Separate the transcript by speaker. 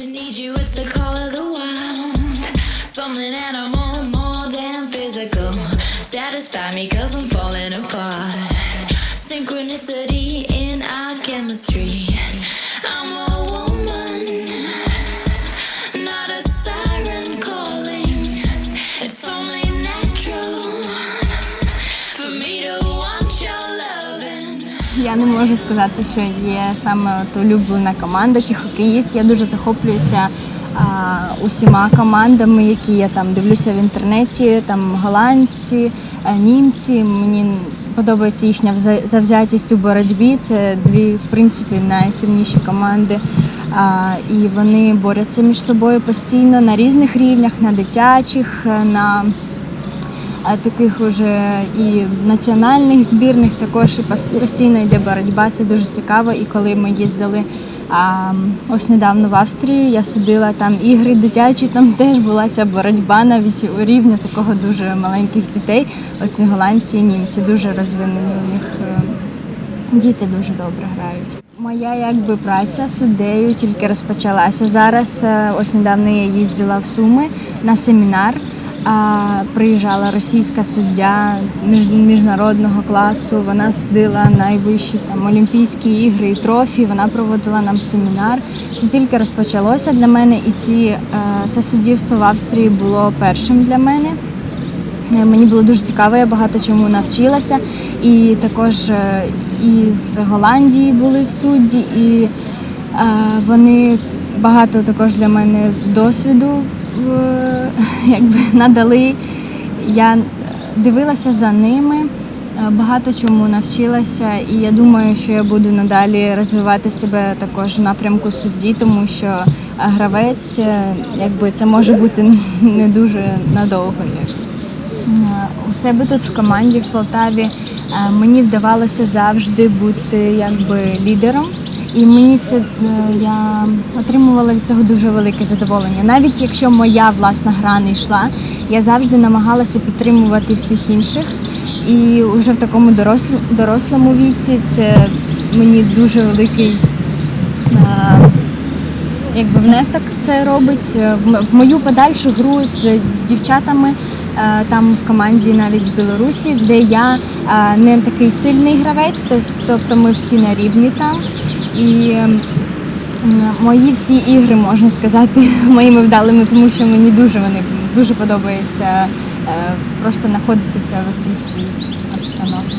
Speaker 1: you, need you, it's the call of the wild. Something animal
Speaker 2: Я не можу сказати, що є саме от улюблена команда чи хокеїст. Я дуже захоплююся а, усіма командами, які я там дивлюся в інтернеті. Там голландці, е, німці. Мені подобається їхня завзятість у боротьбі. Це дві, в принципі, найсильніші команди. А, і вони борються між собою постійно на різних рівнях, на дитячих, е, на таких уже і національних збірних також і пос- постійно йде боротьба. Це дуже цікаво. І коли ми їздили а, ось недавно в Австрію, я судила там ігри дитячі, там теж була ця боротьба навіть у рівня такого дуже маленьких дітей. Оці голландці і німці дуже розвинені у них. е, Діти дуже добре грають. Моя якби праця суддею тільки розпочалася. Зараз е, ось недавно я їздила в Суми на семінар. Приїжджала російська суддя між- міжнародного класу. Вона судила найвищі там Олімпійські ігри і трофі. Вона проводила нам семінар. Це тільки розпочалося для мене, і ці е, це суддівство в Австрії було першим для мене. Е, Мені було дуже цікаво, я багато чому навчилася. І також е, із Голландії були судді, і вони багато також для мене досвіду якби, надали. Я дивилася за ними, е, багато чому навчилася, і я думаю, що я буду надалі розвивати себе також в напрямку судді, тому що е, гравець, е, якби це може бути не дуже надовго. Е, У себе тут в команді в Полтаві е, мені вдавалося завжди бути якби лідером, і мені це е, я отримувала від цього дуже велике задоволення. Навіть якщо моя власна гра не йшла, я завжди намагалася підтримувати всіх інших. І вже в такому дорослому, дорослому віці це мені дуже великий е, якби внесок це робить е, в мою подальшу гру з дівчатами. Там в команді навіть в Білорусі, де я не такий сильний гравець, тобто ми всі на рівні там. І мої всі ігри, можна сказати, моїми вдалими, тому що мені дуже вони дуже подобається е, просто знаходитися в цій всій обстановці.